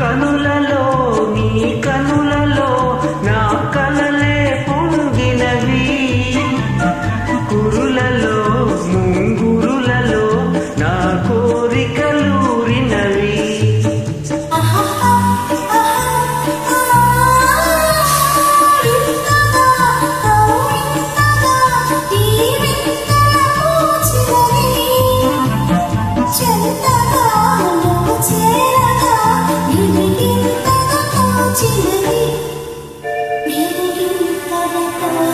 కనులలో నీ కనులలో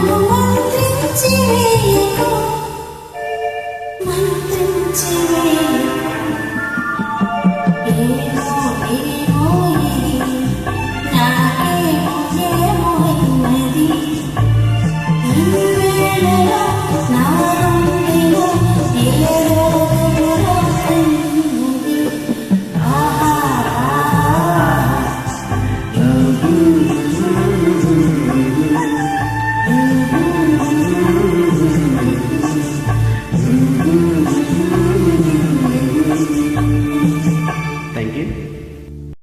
Mountain, Jimmy, Mountain, Jimmy.